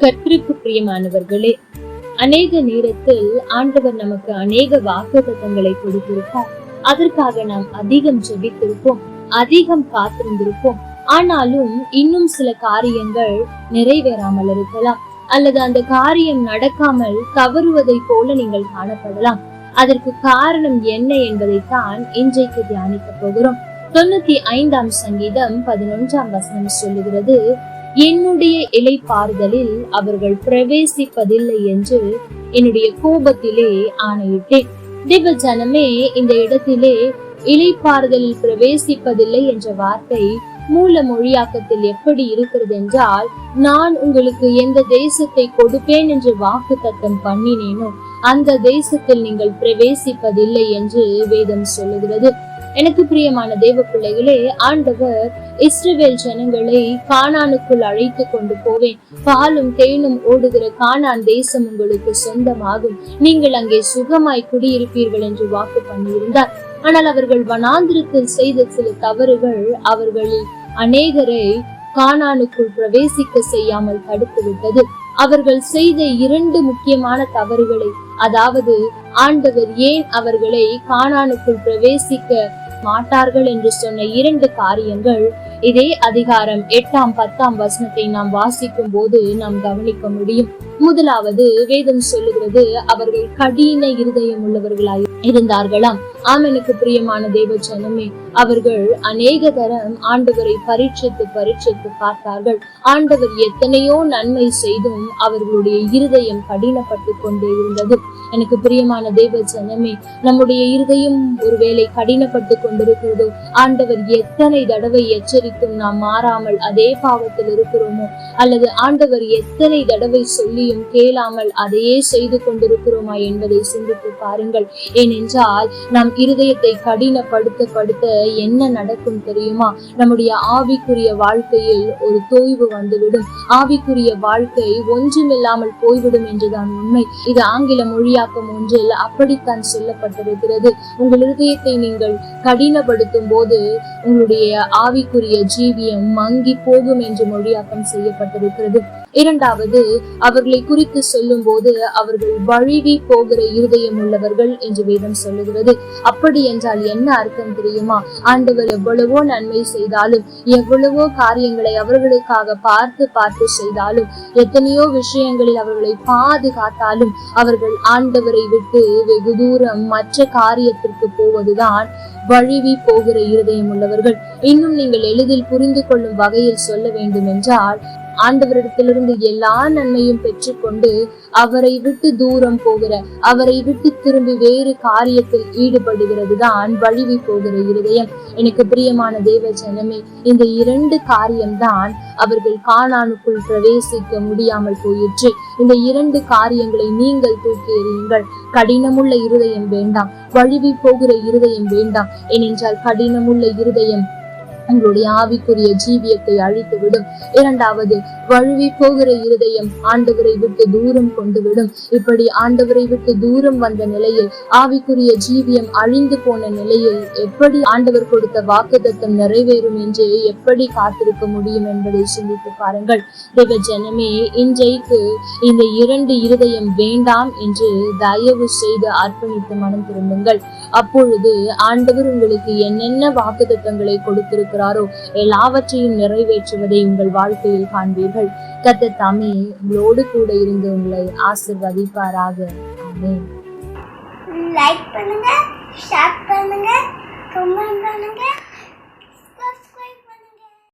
கர்த்தருக்கு பிரியமானவர்களே அநேக நேரத்தில் ஆண்டவர் நமக்கு அநேக வாக்குத்தத்தங்களை கொடுத்திருப்பார். அதற்காக நாம் அதிகம் ஜெபித்திருப்போம் அதிகம் காத்திருந்திருப்போம். ஆனாலும் இன்னும் சில காரியங்கள் நிறைவேறாமல் இருக்கலாம். அல்லது அந்த காரியம் நடக்காமல் தவறுவதை போல நீங்கள் காணப்படலாம். அதற்கு காரணம் என்ன என்பதைத்தான் இன்றைக்கு தியானிக்க போகிறோம். தொண்ணூத்தி ஐந்தாம் சங்கீதம் பதினொன்றாம் வசனம் சொல்லுகிறது என்னுடைய இலைப்பாறுதலில் அவர்கள் பிரவேசிப்பதில்லை என்று என்னுடைய கோபத்திலே ஆணையிட்டேன். திவ ஜனமே இந்த இடத்திலே இலைப்பாறுதலில் பிரவேசிப்பதில்லை என்ற வார்த்தை மூல மொழியாக்கத்தில் எப்படி இருக்கிறது என்றால் நான் உங்களுக்கு எந்த தேசத்தை கொடுப்பேன் என்று வாக்கு தத்தம் பண்ணினேனோ அந்த தேசத்தில் நீங்கள் பிரவேசிப்பதில்லை என்று வேதம் சொல்லுகிறது. எனக்கு பிரியமான தேவ பிள்ளைகளே ஆண்டவர் இஸ்ரவேல் ஜனங்களை கானானுக்குள் அழைத்து கொண்டு போவேன். பாலும் தேனும் ஓடுகிற கானான் தேசம் உங்களுக்கு சொந்தமாகும். நீங்கள் அங்கே சுகமாய் குடியிருப்பீர்கள் என்று வாக்கு பண்ணியிருந்தார். ஆனால் அவர்கள் வனாந்திரத்தில் செய்த சில தவறுகள் அவர்களில் அநேகரை கானானுக்குள் பிரவேசிக்க செய்யாமல் தடுத்துவிட்டது. அவர்கள் செய்த இரண்டு முக்கியமான தவறுகளை அதாவது ஆண்டவர் ஏன் அவர்களை கானானுக்குள் பிரவேசிக்க மாட்டார்கள் என்று சொன்ன இரண்டு காரியங்கள். இதே அதிகாரம் எட்டாம் பத்தாம் வசனத்தை நாம் வாசிக்கும் போது நாம் கவனிக்க முடியும். முதலாவது வேதம் சொல்லுகிறது அவர்கள் கடின இருதயம் உள்ளவர்களாய் இருந்தார்களாம். ஆமனுக்கு பிரியமான தேவ ஜனமே அவர்கள் அநேக தரம் ஆண்டவரை பரீட்சித்து பரீட்சித்து பார்த்தார்கள். ஆண்டவர் எத்தனையோ நன்மை செய்தும் அவர்களுடைய இருதயம் கடினப்பட்டு கொண்டே இருந்தது. எனக்கு பிரியமான தேவ ஜனமே நம்முடைய இருதயம் ஒருவேளை கடினப்பட்டு கொண்டிருக்கிறதோ ஆண்டவர் எத்தனை தடவை எச்சரித்தும் நாம் மாறாமல் அதே பாவத்தில் இருக்கிறோமோ அல்லது ஆண்டவர் எத்தனை தடவை சொல்லியும் கேளாமல் அதையே செய்து கொண்டிருக்கிறோமா என்பதை சிந்தித்து பாருங்கள். ஏனென்றால் நம் இருதயத்தை கடினப்படுத்த படுத்த என்ன நடக்கும் தெரியுமா? நம்முடைய ஆவிக்குரிய வாழ்க்கையில் ஒரு தோய்வு வந்துவிடும். ஆவிக்குரிய வாழ்க்கை ஒன்றுமில்லாமல் போய்விடும் என்றுதான் உண்மை. இது ஆங்கில மொழியாக்கம் ஒன்றில் அப்படித்தான் சொல்லப்பட்டிருக்கிறது. உங்கள் இருதயத்தை நீங்கள் கடினப்படுத்தும் போது உங்களுடைய ஆவிக்குரிய ஜீவியம் மங்கி போகும் என்று மொழியாக்கம் செய்யப்பட்டிருக்கிறது. இரண்டாவது அவர்களை குறித்து சொல்லும் போது அவர்கள் வழுவி போகிற இருதயம் உள்ளவர்கள் என்று வேதம் சொல்லுகிறது. அப்படி என்றால் என்ன அர்த்தம் தெரியுமா? ஆண்டவர் எவ்வளவோ நன்மை செய்தாலும் எவ்வளவோ காரியங்களை அவர்களுக்காக பார்த்து பார்த்து செய்தாலும் எத்தனையோ விஷயங்களில் அவர்களை பாதுகாத்தாலும் அவர்கள் ஆண்டவரை விட்டு வெகு தூரம் மற்ற காரியத்திற்கு போவதுதான் வழுவி போகிற இருதயம் உள்ளவர்கள். இன்னும் நீங்கள் எளிதில் புரிந்து கொள்ளும் வகையில் சொல்ல வேண்டும் என்றால் ஆண்டவரிடத்திலிருந்து எல்லா நன்மையும் பெற்றுக்கொண்டு அவரை விட்டு தூரம் போகிற அவரை விட்டு திரும்பி வேறு காரியத்தில் ஈடுபடுகிறது தான் வழிவி போகிற இருதயம். எனக்கு பிரியமான தேவ ஜனமே இந்த இரண்டு காரியம்தான் அவர்கள் காணானுக்குள் பிரவேசிக்க முடியாமல் போயிற்று. இந்த இரண்டு காரியங்களை நீங்கள் தூக்கி எறியுங்கள். கடினமுள்ள இருதயம் வேண்டாம். வழுவி போகிற இருதயம் வேண்டாம். ஏனென்றால் கடினமுள்ள இருதயம் உங்களுடைய ஆவிக்குரிய ஜீவியத்தை அழித்து விடும் இரண்டாவது வழுவி போகிற இருதயம் ஆண்டவரை விட்டு தூரம் கொண்டு விடும் இப்படி ஆண்டவரை விட்டு தூரம் வந்த நிலையில் ஆவிக்குரிய ஜீவியம் அழிந்து போன நிலையில் எப்படி ஆண்டவர் கொடுத்த வாக்குத்தத்தம் நிறைவேறும் என்று எப்படி காத்திருக்க முடியும் என்பதை சிந்தித்து பாருங்கள். தேவ ஜனமே இன்றைக்கு இந்த இரண்டு இருதயம் வேண்டாம் என்று தயவு செய்து அர்ப்பணித்து மனம் திரும்புங்கள். அப்பொழுது ஆண்டவர் உங்களுக்கு என்னென்ன வாக்குத்தத்தங்களை கொடுத்திருக்கிறாரோ எல்லாவற்றையும் நிறைவேற்றுவதை உங்கள் வாழ்க்கையில் காண்பீர்கள். கத்த தாமே உங்களோடு கூட இருந்து உங்களை ஆசிர்வதிப்பாராக. ஆமென்.